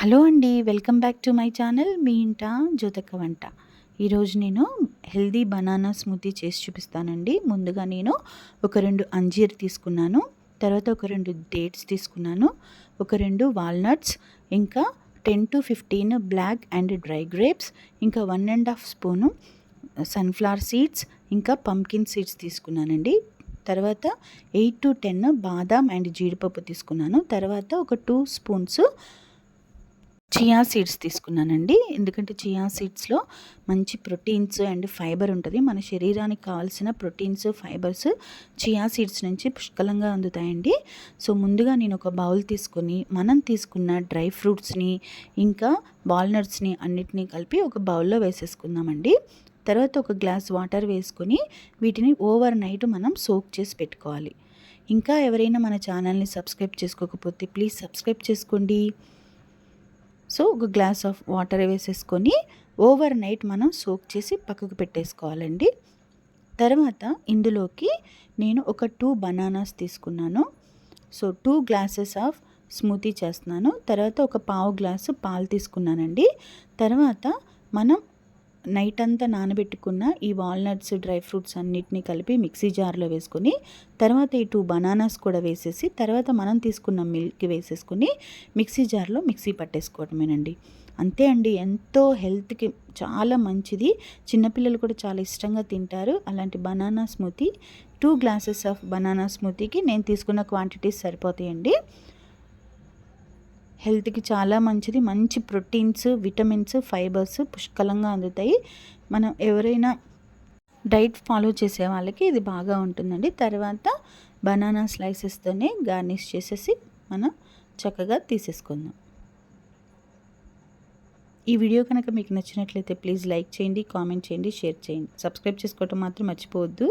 Hello అండి welcome back to my channel. మీ ఇంట జ్యోతక వంట. ఈరోజు నేను హెల్దీ బనానా స్మూతీ చేసి చూపిస్తానండి. ముందుగా నేను ఒక రెండు అంజీర్ తీసుకున్నాను. తర్వాత ఒక రెండు డేట్స్ తీసుకున్నాను. ఒక రెండు వాల్నట్స్ ఇంకా ten to fifteen black and dry grapes ఇంకా one and half spoon sunflower seeds ఇంకా పంకిన్ సీడ్స్ తీసుకున్నానండి. తర్వాత ఎయిట్ టు టెన్ బాదాం అండ్ జీడిపప్పు తీసుకున్నాను. తర్వాత ఒక టూ స్పూన్స్ చియా సీడ్స్ తీసుకున్నానండి. ఎందుకంటే చియా సీడ్స్లో మంచి ప్రోటీన్స్ అండ్ ఫైబర్ ఉంటుంది. మన శరీరానికి కావాల్సిన ప్రోటీన్స్ ఫైబర్స్ చియా సీడ్స్ నుంచి పుష్కలంగా అందుతాయండి. సో ముందుగా నేను ఒక బౌల్ తీసుకొని మనం తీసుకున్న డ్రై ఫ్రూట్స్ని ఇంకా వాల్నట్స్ని అన్నిటినీ కలిపి ఒక బౌల్లో వేసేసుకుందామండి. తర్వాత ఒక గ్లాస్ వాటర్ వేసుకొని వీటిని ఓవర్ నైట్ మనం సోక్ చేసి పెట్టుకోవాలి. ఇంకా ఎవరైనా మన ఛానల్ని సబ్స్క్రైబ్ చేసుకోకపోతే ప్లీజ్ సబ్స్క్రైబ్ చేసుకోండి. సో ఒక గ్లాస్ ఆఫ్ వాటర్ వేసేసుకొని ఓవర్ నైట్ మనం సోక్ చేసి పక్కకు పెట్టేసుకోవాలండి. తర్వాత ఇందులోకి నేను ఒక టూ బనానాస్ తీసుకున్నాను. So two glasses of smoothie చేస్తున్నాను. తర్వాత ఒక పావు గ్లాసు పాలు తీసుకున్నానండి. తర్వాత మనం నైట్ అంతా నానబెట్టుకున్న ఈ వాల్నట్స్ డ్రై ఫ్రూట్స్ అన్నిటిని కలిపి మిక్సీ జార్లో వేసుకొని తర్వాత ఈ టూ బనానాస్ కూడా వేసేసి తర్వాత మనం తీసుకున్న మిల్క్ వేసేసుకుని మిక్సీ జార్లో మిక్సీ పట్టేసుకోవటమేనండి అంతే అండి ఎంతో హెల్త్కి చాలా మంచిది. చిన్నపిల్లలు కూడా చాలా ఇష్టంగా తింటారు. అలాంటి banana smoothie two glasses of banana స్మూతీకి నేను తీసుకున్న క్వాంటిటీస్ సరిపోతాయండి. హెల్త్కి చాలా మంచిది. మంచి ప్రోటీన్స్ విటమిన్స్ ఫైబర్స్ పుష్కలంగా అందుతాయి. మనం ఎవరైనా డైట్ ఫాలో చేసే వాళ్ళకి ఇది బాగా ఉంటుందండి. తర్వాత బనానా స్లైసెస్తోనే గార్నిష్ చేసేసి మనం చక్కగా తీసేసుకుందాం. ఈ వీడియో కనుక మీకు నచ్చినట్లయితే ప్లీజ్ లైక్ చేయండి కామెంట్ చేయండి షేర్ చేయండి. సబ్స్క్రైబ్ చేసుకోవటం మాత్రం మర్చిపోవద్దు.